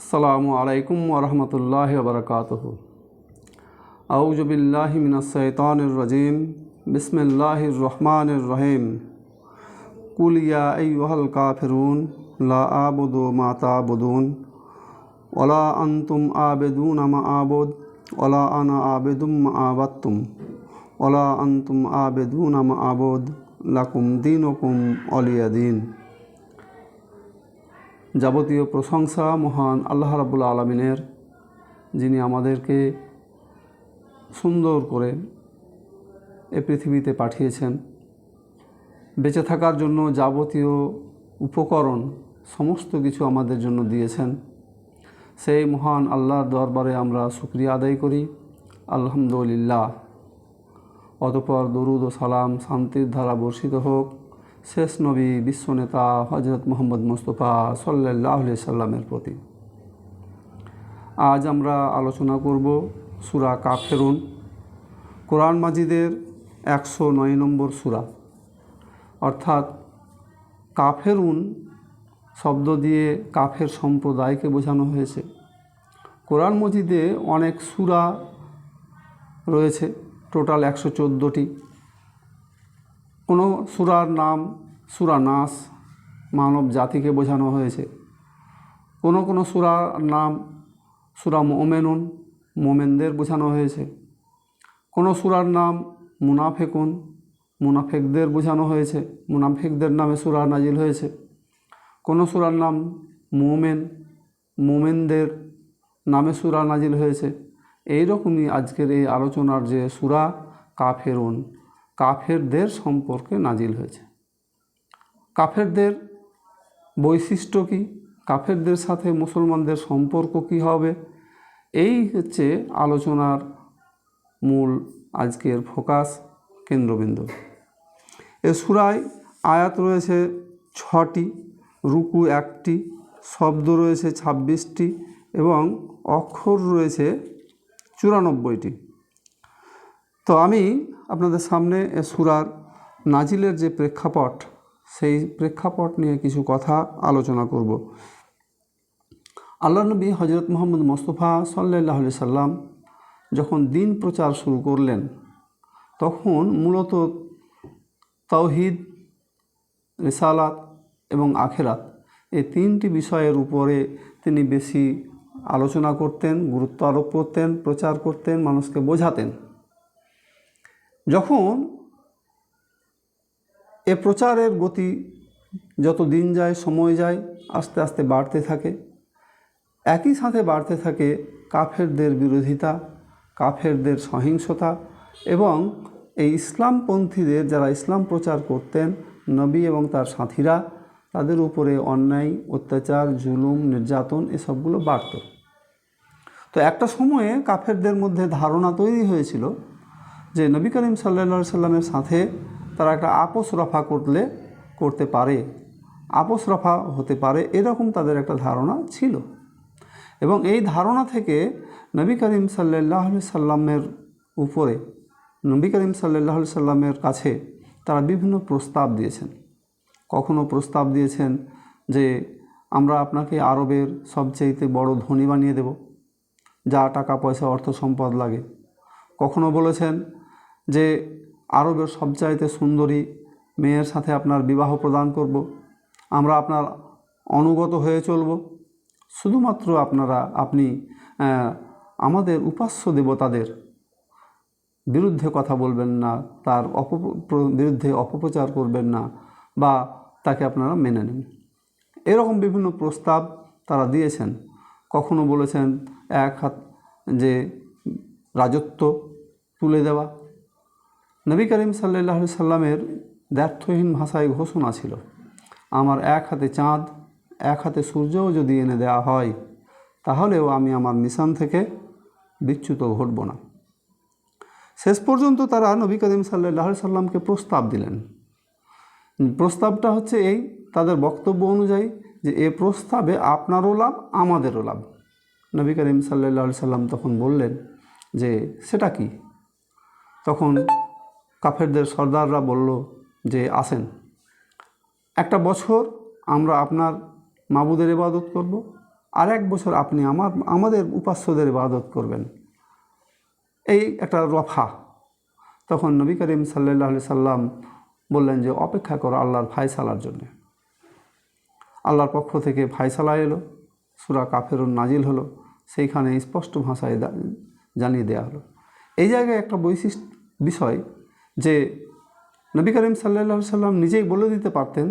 আসসালামু আলাইকুম ওরহমতুল্লাহ বরকাতহ। আউজবিল্লাহ মিনাশাইতানির রাজিম। বিসমিল্লাহির রহমানির রহিম। কুল ইয়া আইয়ুহাল কাফিরুন, লা আবুদু মা তাবুদুন ওলা আনতুম আবেদুন মা আবুদ ওলা আনা আবেদুম মা আবাত্তুম ওলা আনতুম আবেদুন মা আবুদ, লাকুম দিনুকুম অলিয়া দিন। যাবতীয় প্রশংসা মহান আল্লাহ রাবুল আলমিনের, যিনি আমাদেরকে সুন্দর করে এ পৃথিবীতে পাঠিয়েছেন। বেঁচে থাকার জন্য যাবতীয় উপকরণ, সমস্ত কিছু আমাদের জন্য দিয়েছেন। সেই মহান আল্লাহর দরবারে আমরা শুক্রিয়া আদায় করি। আলহামদুলিল্লাহ। অতপর দরুদ ও সালাম শান্তির ধারা বর্ষিত হোক। শেষ নবী বিশ্বনেতা হজরত মোহাম্মদ মুস্তফা সাল্লাহ সাল্লামের প্রতি। আজ আমরা আলোচনা করব সুরা কাফেরুন। কোরআন মাজিদের একশো নয় নম্বর সুরা। অর্থাৎ কাফেরুন শব্দ দিয়ে কাফের সম্প্রদায়কে বোঝানো হয়েছে। কোরআন মজিদে অনেক সুরা রয়েছে, টোটাল একশো চোদ্দোটি। কোনো সুরার নাম সুরা নাস মানব জাতিকে বোঝানো হয়েছে। কোনো কোনো সুরার নাম, সুরা মোমেনুন, মোমেনদের বোঝানো হয়েছে। কোনো সুরার নাম মুনাফেকুন, মুনাফেকদের বোঝানো হয়েছে। মুনাফেকদের নামে সুরা নাজিল হয়েছে। কোনো সুরার নাম মোমেন, মোমেনদের নামে সুরা নাজিল হয়েছে। এই রকমই আজকের এই আলোচনার যে সুরা, কাফেরুন। কাফেরদের সম্পর্কে নাজিল হয়েছে। কাফেরদের বৈশিষ্ট্য কী? কাফেরদের সাথে মুসলমানদের সম্পর্ক কী হবে? এই হচ্ছে আলোচনার মূল আজকের ফোকাস কেন্দ্রবিন্দু। এ সুরায় আয়াত রয়েছে ছটি, রুকু একটি, শব্দ রয়েছে ছাব্বিশটি এবং অক্ষর রয়েছে চুরানব্বইটি। তো আমি আপনাদের সামনে সুরার নাজিলের যে প্রেক্ষাপট, সেই প্রেক্ষাপট নিয়ে কিছু কথা আলোচনা করব। আল্লাহ নবী হজরত মোহাম্মদ মোস্তফা সাল্লাহ সাল্লাম যখন দিন প্রচার শুরু করলেন, তখন মূলত তাওহিদ, রিসালাত এবং আখেরাত এই তিনটি বিষয়ের উপরে তিনি বেশি আলোচনা করতেন, গুরুত্ব আরোপ করতেন, প্রচার করতেন, মানুষকে বোঝাতেন। যখন এ প্রচারের গতি যত দিন যায়, সময় যায়, আস্তে আস্তে বাড়তে থাকে, একই সাথে বাড়তে থাকে কাফেরদের বিরোধিতা, কাফেরদের সহিংসতা এবং এই ইসলামপন্থীদের যারা ইসলাম প্রচার করতেন, নবী এবং তার সাথীরা, তাদের উপরে অন্যায়, অত্যাচার, জুলুম, নির্যাতন এসবগুলো বাড়ত। তো একটা সময়ে কাফেরদের মধ্যে ধারণা তৈরি হয়েছিল যে নবী করিম সাল্লা সাল্লামের সাথে তারা একটা আপোষ রফা করলে, করতে পারে, আপোষ রফা হতে পারে, এরকম তাদের একটা ধারণা ছিল। এবং এই ধারণা থেকে নবী করিম সাল্লাহ সাল্লামের উপরে, নবী করিম সাল্লাহ সাল্লামের কাছে তারা বিভিন্ন প্রস্তাব দিয়েছেন। কখনো প্রস্তাব দিয়েছেন যে, আমরা আপনাকে আরবের সবচেয়েতে বড় ধনী বানিয়ে দেব, যা টাকা, পয়সা, অর্থ, সম্পদ লাগে। কখনো বলেছেন যে আরবের সবচাইতে সুন্দরী মেয়ের সাথে আপনার বিবাহ প্রদান করব। আমরা আপনার অনুগত হয়ে চলব। শুধুমাত্র আপনারা, আপনি আমাদের উপাস্য দেবতাদের বিরুদ্ধে কথা বলবেন না, তার অপ, বিরুদ্ধে অপপ্রচার করবেন না বা তাকে আপনারা মেনে নিন। এরকম বিভিন্ন প্রস্তাব তারা দিয়েছেন। কখনো বলেছেন, এক হাত যে রাজত্ব তুলে দেওয়া নবী করিম সাল্লাহ সাল্লামের দ্ব্যর্থহীন ভাষায় ঘোষণা ছিল, আমার এক হাতে চাঁদ, এক হাতে সূর্যও যদি এনে দেওয়া হয়, তাহলেও আমি আমার মিশন থেকে বিচ্যুত ঘটব না। শেষ পর্যন্ত তারা নবী করিম সাল্লাহ সাল্লামকে প্রস্তাব দিলেন। প্রস্তাবটা হচ্ছে এই, তাদের বক্তব্য অনুযায়ী যে, এ প্রস্তাবে আপনারও লাভ, আমাদেরও লাভ। নবী করিম সাল্লাহ সাল্লাম তখন বললেন যে, সেটা কি? তখন কাফেরদের সর্দাররা বলল যে, আসেন। একটা বছর আমরা আপনার মাবুদের ইবাদত করব আর এক বছর আপনি আমার, আমাদের উপাস্যদের ইবাদত করবেন। এই একটা রফা। তখন নবী করিম সাল্লাহ সাল্লাম বললেন যে, অপেক্ষা করো আল্লাহর ফায়সালার জন্য। আল্লাহর পক্ষ থেকে ফায়সালা এলো, সুরা কাফেরুন নাজিল হলো, সেইখানে স্পষ্ট ভাষায় জানিয়ে দেওয়া হলো। এই জায়গায় একটা বৈশিষ্ট্য বিষয় যে নবী করিম সাল্লাহ সাল্লাম নিজেই বলে দিতে পারতেন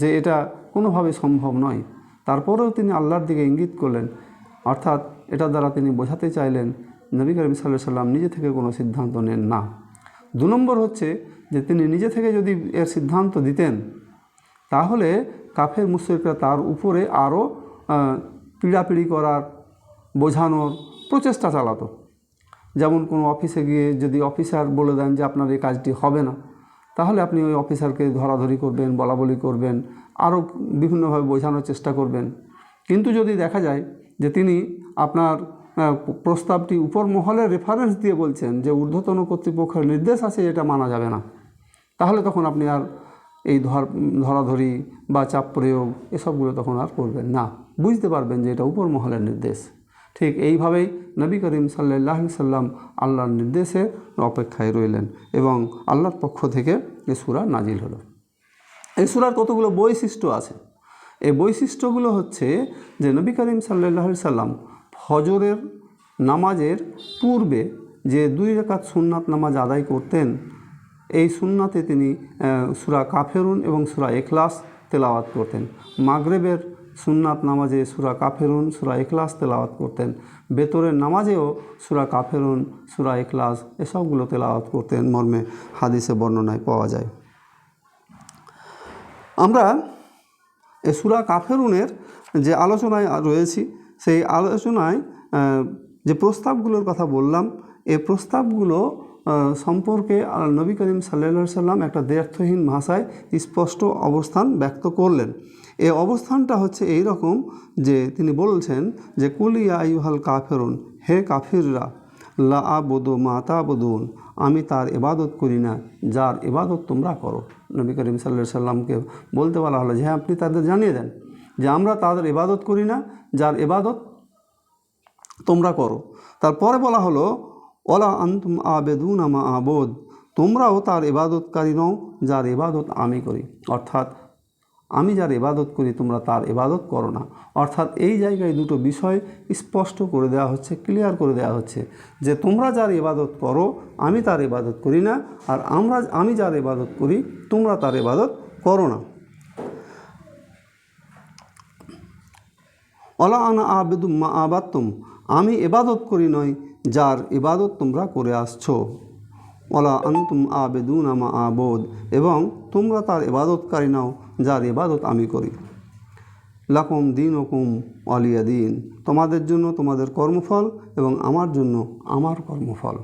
যে এটা কোনোভাবে সম্ভব নয়। তারপরেও তিনি আল্লাহর দিকে ইঙ্গিত করলেন। অর্থাৎ এটা দ্বারা তিনি বোঝাতে চাইলেন, নবী করিম সাল্লাহ সাল্লাম নিজে থেকে কোনো সিদ্ধান্ত নেন না। দু নম্বর হচ্ছে যে তিনি নিজে থেকে যদি এর সিদ্ধান্ত দিতেন, তাহলে কাফের মুশ্রিকরা তার উপরে আরও পিড়াপিড়ি করার, বোঝানোর প্রচেষ্টা চালাতো। যেমন কোনো অফিসে গিয়ে যদি অফিসার বলে দেন যে আপনার এই কাজটি হবে না, তাহলে আপনি ওই অফিসারকে ধরাধরি করবেন বলা বলি করবেন, আরও বিভিন্নভাবে বোঝানোর চেষ্টা করবেন। কিন্তু যদি দেখা যায় যে তিনি আপনার প্রস্তাবটি উপর মহলে রেফারেন্স দিয়ে বলছেন যে ঊর্ধ্বতন কর্তৃপক্ষের নির্দেশ আছে এটা মানা যাবে না, তাহলে তখন আপনি আর এই ধর, ধরাধরি বা চাপ প্রয়োগ এসবগুলো তখন আর করবেন না। বুঝতে পারবেন যে এটা উপর মহলের নির্দেশ। ঠিক এইভাবেই নবী করিম সাল্লাহ সাল্লাম আল্লাহর নির্দেশে অপেক্ষায় রইলেন এবং আল্লাহর পক্ষ থেকে এ সুরা নাজিল হলো। এই সুরার কতগুলো বৈশিষ্ট্য আছে? এই বৈশিষ্ট্যগুলো হচ্ছে যে নবী করিম সাল্লাহ সাল্লাম ফজরের নামাজের পূর্বে যে দুই রেখাত সুন্নাত নামাজ আদায় করতেন, এই সুন্নাতে তিনি সুরা কাফেরুন এবং সুরা এখলাস তেলাওয়াত করতেন। মাগরেবের সুন্নাত নামাজে সুরা কাফেরুন, সুরা এখলাস তেলাওয়াত করতেন। বেতরের নামাজেও সুরা কাফেরুন, সুরা এখলাস এসবগুলো তেলাওয়াত করতেন মর্মে হাদিসে বর্ণনায় পাওয়া যায়। আমরা এ সুরা কাফেরুনের যে আলোচনায় রয়েছি, সেই আলোচনায় যে প্রস্তাবগুলোর কথা বললাম, এ প্রস্তাবগুলো সম্পর্কে নবী করিম সাল্লা সাল্লাম একটা দ্ব্যর্থহীন ভাষায় স্পষ্ট অবস্থান ব্যক্ত করলেন। এই অবস্থানটা হচ্ছে এই রকম যে তিনি বলছেন যে কুলিয়া ইউহাল কাফেরুন, হে কাফিররা, লা আবুদু মাতা বদুন আমি তার ইবাদত করি না, যার ইবাদত তোমরা করো। নবী করিম সাল্লা সাল্লামকে বলতে বলা হলো যে হ্যাঁ আপনি তাদের জানিয়ে দেন যে, আমরা তাদের ইবাদত করি না, যার ইবাদত তোমরা করো। তারপরে বলা হলো, ওলা আন্তুম আবেদুন আমা আবোদ, তোমরাও তার ইবাদতকারী নও, যার ইবাদত আমি করি। অর্থাৎ আমি যার ইবাদত করি, তোমরা তার এবাদত করো না। অর্থাৎ এই জায়গায় দুটো বিষয় স্পষ্ট করে দেওয়া হচ্ছে ক্লিয়ার করে দেওয়া হচ্ছে যে তোমরা যার ইবাদত করো, আমি তার ইবাদত করি না, আর আমরা, আমি যার ইবাদত করি, তোমরা তার ইবাদত করো না। অলা আনা আবেদু মা আবাত্তুম আমি এবাদত করি নয়, যার ইবাদত তোমরা করে আসছো। ওলা আন্তুম আবেদুন আমা আবোদ, এবং তোমরা তার এবাদতকারী নাও। যার ইবাদত আমি করি। লাকুম দিন ওকুম অলিয়া দিন। তোমাদের জন্য তোমাদের কর্মফল এবং আমার জন্য আমার কর্মফল।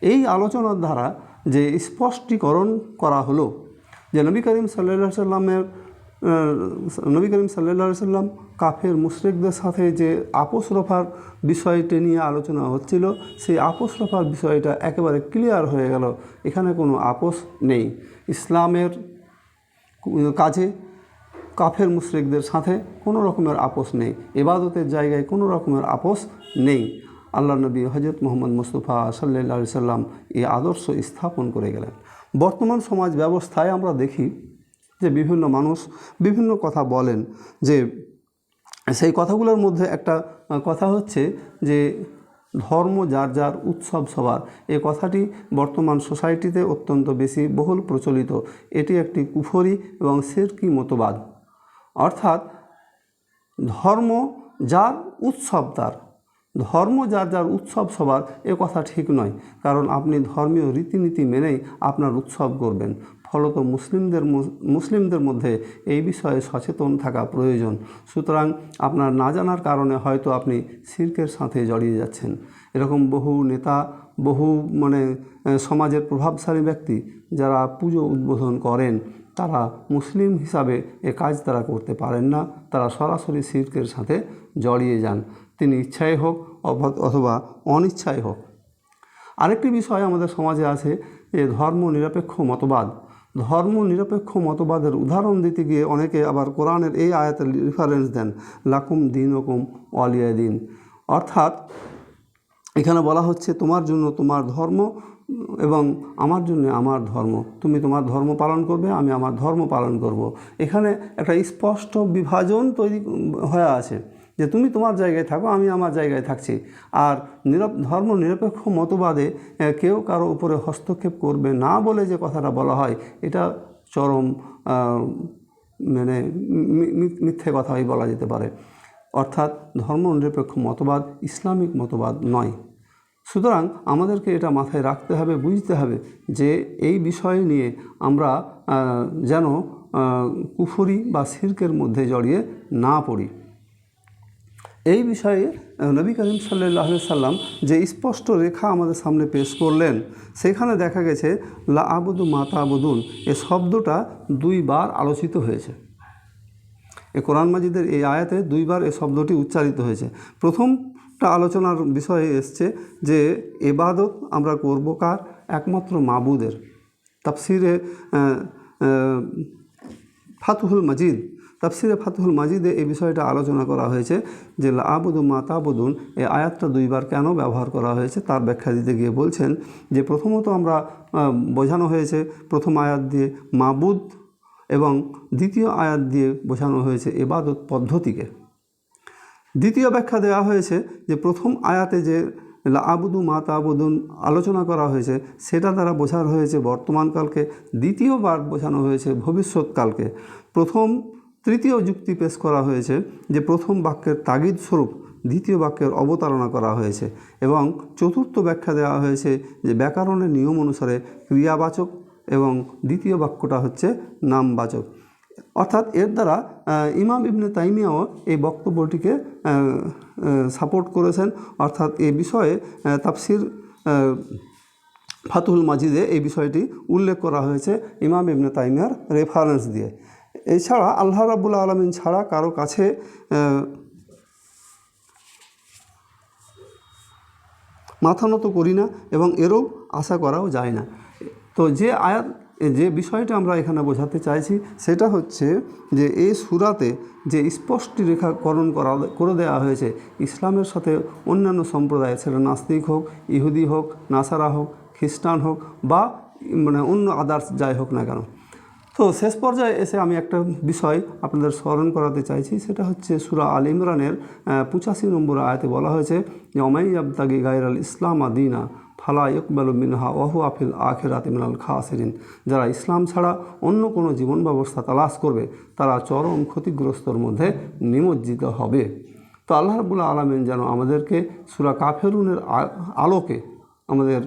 এই আলোচনার দ্বারা যে স্পষ্টীকরণ করা হলো যে নবী করিম সাল্লা সাল্লামের নবী করিম সাল্লা সাল্লাম কাফের মুশরিকদের সাথে যে আপোষ রফার বিষয়টি নিয়ে আলোচনা হচ্ছিল, সেই আপোষ রফার বিষয়টা একেবারে ক্লিয়ার হয়ে গেল। এখানে কোনো আপোষ নেই। ইসলামের কাজে, কাফের মুশরিকদের সাথে কোনো রকমের আপোষ নেই এবাদতের জায়গায় কোনো রকমের আপোষ নেই। আল্লাহ নবী হজরত মোহাম্মদ মুস্তফা সাল্লা সাল্লাম এই আদর্শ স্থাপন করে গেলেন। বর্তমান সমাজ ব্যবস্থায় আমরা দেখি যে বিভিন্ন মানুষ বিভিন্ন কথা বলেন যে, সেই কথাগুলোর মধ্যে একটা কথা হচ্ছে যে ধর্ম, যার যার উৎসব, সবার। এ কথাটি বর্তমান সোসাইটিতে অত্যন্ত বেশি বহুল প্রচলিত। এটি একটি কুফরি এবং সেরকি মতবাদ। অর্থাৎ ধর্ম যার, উৎসব তার। ধর্ম যার যার উৎসব সবার, এ কথা ঠিক নয়। কারণ আপনি ধর্মীয় রীতিনীতি মেনেই আপনার উৎসব করবেন ফলত মুসলিমদের মুসলিমদের মধ্যে এই বিষয়ে সচেতন থাকা প্রয়োজন। সুতরাং আপনার না জানার কারণে হয়তো আপনি সির্কের সাথে জড়িয়ে যাচ্ছেন। এরকম বহু নেতা, বহু মানে সমাজের প্রভাবশালী ব্যক্তি যারা পুজো উদ্বোধন করেন, তারা মুসলিম হিসাবে এ কাজ তারা করতে পারেন না। তারা সরাসরি সির্কের সাথে জড়িয়ে যান। তিনি ইচ্ছাই হোক অথবা অনিচ্ছাই হোক। আরেকটি বিষয় আমাদের সমাজে আছে যে ধর্ম নিরপেক্ষ মতবাদ। ধর্ম নিরপেক্ষ মতবাদের উদাহরণ দিতে গিয়ে অনেকে আবার কোরআনের এই আয়াতের রেফারেন্স দেন, লাকুম দিন ওকুম ওয়ালিয়া দিন। অর্থাৎ এখানে বলা হচ্ছে, তোমার জন্য তোমার ধর্ম এবং আমার জন্য আমার ধর্ম। তুমি তোমার ধর্ম পালন করবে, আমি আমার ধর্ম পালন করব। এখানে একটা স্পষ্ট বিভাজন তৈরি হয়ে আছে। যে তুমি তোমার জায়গায় থাকো, আমি আমার জায়গায় থাকছি। আর নিরপ, ধর্ম নিরপেক্ষ মতবাদে কেউ কারও উপরে হস্তক্ষেপ করবে না বলে যে কথাটা বলা হয়, এটা চরম মানে মিথ্যে কথাই বলা যেতে পারে। অর্থাৎ ধর্মনিরপেক্ষ মতবাদ ইসলামিক মতবাদ নয়। সুতরাং আমাদেরকে এটা মাথায় রাখতে হবে, বুঝতে হবে যে এই বিষয় নিয়ে আমরা যেন কুফরি বা সিরকের মধ্যে জড়িয়ে না পড়ি। এই বিষয়ে নবী করিম সাল্লাহ সাল্লাম যে স্পষ্ট রেখা আমাদের সামনে পেশ করলেন, সেখানে দেখা গেছে, লা আবুদু মাতা আবুদুন এ শব্দটা দুইবার আলোচিত হয়েছে। এ কোরআন মাজিদের এই আয়াতে দুইবার এ শব্দটি উচ্চারিত হয়েছে। প্রথমটা আলোচনার বিষয়ে এসছে যে, এবাদত আমরা করব কার? একমাত্র মাবুদের। তাফসিরে ফাতুহুল মাজিদ তাফসিরে ফাতুহুল মাজিদে এই বিষয়টা আলোচনা করা হয়েছে যে আবুদু মাতাবুদুন এই আয়াতটা দুইবার কেন ব্যবহার করা হয়েছে তার ব্যাখ্যা দিতে গিয়ে বলছেন যে প্রথমত আমরা বোঝানো হয়েছে প্রথম আয়াত দিয়ে মাবুদ এবং দ্বিতীয় আয়াত দিয়ে বোঝানো হয়েছে এবাদত পদ্ধতিকে। দ্বিতীয় ব্যাখ্যা দেওয়া হয়েছে যে প্রথম আয়াতে যে আবুদু মা তাবুদুন আলোচনা করা হয়েছে সেটা দ্বারা বোঝানো হয়েছে বর্তমানকালকে দ্বিতীয়বার বোঝানো হয়েছে ভবিষ্যৎকালকে প্রথম তৃতীয় যুক্তি পেশ করা হয়েছে যে প্রথম বাক্যের তাগিদ স্বরূপ দ্বিতীয় বাক্যের অবতারণা করা হয়েছে এবং চতুর্থ ব্যাখ্যা দেওয়া হয়েছে যে ব্যাকরণের নিয়ম অনুসারে ক্রিয়াবাচক এবং দ্বিতীয় বাক্যটা হচ্ছে নামবাচক। অর্থাৎ এর দ্বারা ইমাম ইবনে তাইমিয়াও এই বক্তব্যটিকে সাপোর্ট করেছেন। অর্থাৎ এ বিষয়ে তাফসির ফাতুল মাজিদে এই বিষয়টি উল্লেখ করা হয়েছে ইমাম ইবনে তাইমিয়ার রেফারেন্স দিয়ে। এছাড়া আল্লাহ রাবুল আলমিন ছাড়া কারও কাছে মাথা নত করি না এবং এরও আশা করাও যায় না। তো যে আয়াত, যে বিষয়টা আমরা এখানে বোঝাতে চাইছি সেটা হচ্ছে যে এই সুরাতে যে স্পষ্ট রেখাকরণ করা, করে দেওয়া হয়েছে, ইসলামের সাথে অন্যান্য সম্প্রদায় সেটা নাস্তিক হোক, ইহুদি হোক, নাসারা হোক, খ্রিস্টান হোক বা মানে অন্য আদার্স যাই হোক না কেন তো শেষ পর্যায়ে এসে আমি একটা বিষয় আপনাদের স্মরণ করাতে চাইছি, সেটা হচ্ছে সুরা আল ইমরানের পঁচাশি নম্বর আয়াতে বলা হয়েছে যে অমাই আবতাগি গাইর আল ইসলাম আদিনা, ফালা ইকবাল মিনহা ওহু আফিল আখেরাত মিনাল খাসিরিন। যারা ইসলাম ছাড়া অন্য কোনো জীবন ব্যবস্থা তালাশ করবে, তারা চরম ক্ষতিগ্রস্তর মধ্যে নিমজ্জিত হবে। তো আল্লাহ রাবুল্লাহ আলমিন যেন আমাদেরকে সুরা কাফেরুনের আলোকে আমাদের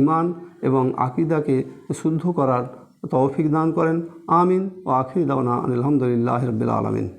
ইমান এবং আকিদাকে শুদ্ধ করার তৌফিক দান করেন। আমিন ও আখির দাওনা আলহামদুলিল্লাহ রবিল আলমিন।